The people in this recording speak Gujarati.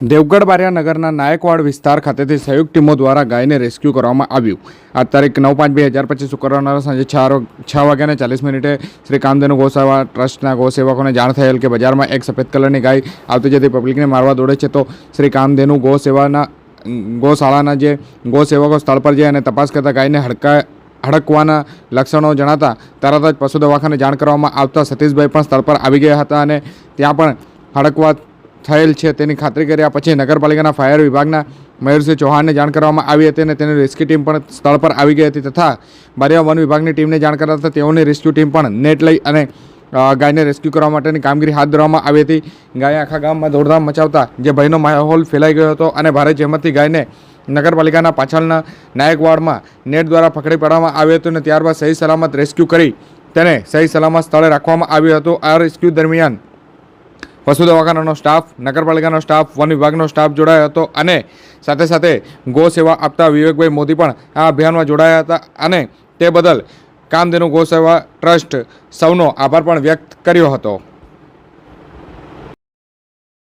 દેવગઢ બારિયા નગરના નાયકવાડ વિસ્તાર ખાતેથી સંયુક્ત ટીમો દ્વારા ગાયને રેસ્ક્યુ કરવામાં આવ્યું. આ તારીખ નવ પાંચ બે હજાર પચીસ શુક્રવારના સાંજે છ વાગ્યાને ચાલીસ મિનિટે શ્રી કામધેનુ ગોસેવા ટ્રસ્ટના ગોસેવકોને જાણ થયેલ કે બજારમાં એક સફેદ કલરની ગાય આવતી જતી પબ્લિકને મારવા દોડે છે, તો શ્રી કામધેનુ ગોસેવાના ગૌશાળાના જે ગોસેવકો સ્થળ પર જઈ અને તપાસ કરતા ગાયને હડકા હડકવાના લક્ષણો જણાતા તરત જ પશુ દવાખાને જાણ કરવામાં આવતા સતીશભાઈ પણ સ્થળ પર આવી ગયા હતા અને ત્યાં પણ હડકવા થયેલ છે. તેની ખાતરી કર્યા પછી નગરપાલિકાના ફાયર વિભાગના મયુરસિંહ ચૌહાણને જાણ કરવામાં આવી હતી અને તેની રેસ્ક્યુ ટીમ પણ સ્થળ પર આવી ગઈ હતી તથા બારિયા વન વિભાગની ટીમને જાણ કરતા તેઓની રેસ્ક્યુ ટીમ પણ નેટ લઈ અને ગાયને રેસ્ક્યુ કરવા માટેની કામગીરી હાથ ધરવામાં આવી હતી. ગાય આખા ગામમાં દોડધામ મચાવતા જે ભયનો માહોલ ફેલાઈ ગયો હતો અને ભારે જહેમતથી ગાયને નગરપાલિકાના પાછળના નાયકવાડમાં નેટ દ્વારા પકડી પાડવામાં આવ્યું હતું અને ત્યારબાદ સહી સલામત રેસ્ક્યુ કરી તેને સહી સલામત સ્થળે રાખવામાં આવ્યું હતું. આ રેસ્ક્યુ દરમિયાન પશુ દવાખાનાનો સ્ટાફ નગરપાલિકાનો સ્ટાફ વન વિભાગનો સ્ટાફ જોડાયો હતો અને સાથે સાથે ગો સેવા આપતા વિવેકભાઈ મોદી પણ આ અભિયાનમાં જોડાયા હતા અને તે બદલ કામધેનુ ગો સેવા ટ્રસ્ટ સૌનો આભાર પણ વ્યક્ત કર્યો હતો.